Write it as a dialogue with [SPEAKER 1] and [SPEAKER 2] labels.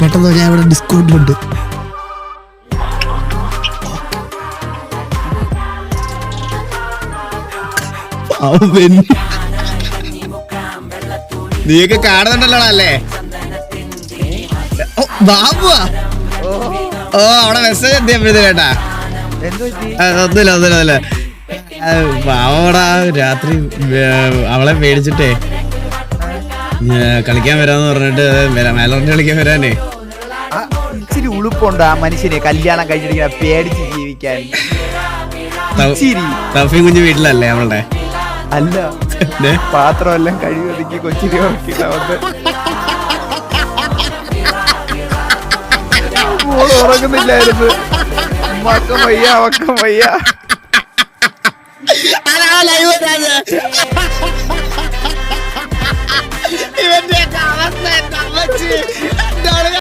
[SPEAKER 1] പെട്ടെന്ന് ഞാൻ ഇവിടെ ഡിസ്കൗണ്ടിലുണ്ട്. നീയൊക്കെ കാണുന്നുണ്ടല്ലോ അല്ലേ? ഓ, ബാബുവാ. ഓ അവിടെ മെസ്സേജ് എത്തിയപ്പോഴത്തെ കേട്ടാ
[SPEAKER 2] എന്ത്
[SPEAKER 1] ഒന്നുമില്ല ഒന്നുമില്ല ഒന്നുമില്ല. പാവടാ രാത്രി അവളെ പേടിച്ചിട്ടേ. കളിക്കാൻ വരാന്ന് പറഞ്ഞിട്ട് മേലോട്ട് കളിക്കാൻ വരാനേ.
[SPEAKER 2] ഇച്ചിരി ഉളുപ്പുണ്ട് ആ മനുഷ്യനെ കല്യാണം കഴിഞ്ഞിരിക്കാൻ പേടിച്ച് ജീവിക്കാൻ.
[SPEAKER 1] തൗ- കുഞ്ഞു വീട്ടിലല്ലേ അവളുടെ
[SPEAKER 2] അല്ല പാത്രമെല്ലാം കഴുകി കൊച്ചിരി ഉറങ്ങുന്നില്ലായിരുന്നു. മക്കം വയ്യ മക്കം വയ്യ.
[SPEAKER 1] അതാ live 对不。